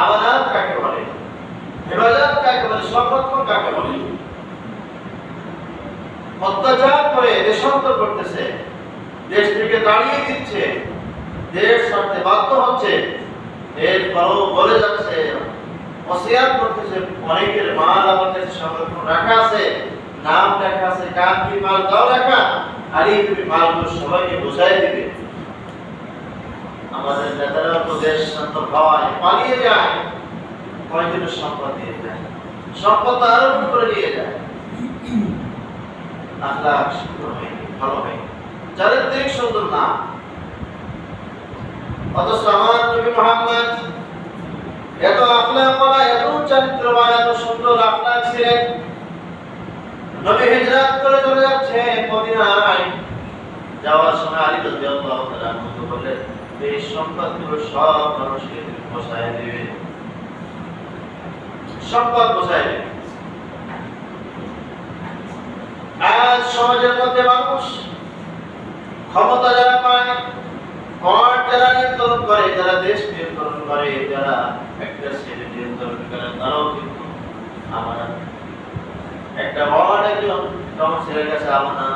আমানত কাকে বলে? হেফাজত কাকে বলে? সংরক্ষণ কাকে বলে? অত্যাচার করে দেশান্তর করতেছে দেশ থেকে দিচ্ছে, দেশ ছাড়তে বাধ্য হচ্ছে, এরপরও বলে যাচ্ছে অসিয়াত করতেছে, অনেকের মাল আমার কাছে সংরক্ষণ রাখা আছে, নাম লেখা আছে কার কি মাল দাও লেখা, আর এই তুমি মালগুলো সবাইকে বোঝাই দিবে। আমাদের নেতারা তো দেশ পালিয়ে যায় কয়েকদিনের সম্পদ দিয়ে যায় সম্পদ তো করে নিয়ে যায়। আখলাক সুন্দর হয়নি ভালো হয়নি চারিত্রিক সুন্দর না, অথচ আমার নবী মোহাম্মদ এত আখলাক করা, এত চরিত্রবান, এত সুন্দর আখলাক ছিলেন। নবী হিজরত করে চলে যাচ্ছে মদিনায়। যাওয়ার সময় আলী রাদিয়াল্লাহু তাআলা বললেন ক্ষমতা যারা পায় যারা নিয়ন্ত্রণ করে, যারা দেশ নিয়ন্ত্রণ করে, যারা একটা ছেলে নিয়ন্ত্রণ করে, তারাও কিন্তু আমার একটা ওয়ার্ড একজন কাউন্সিলের কাছে আমানা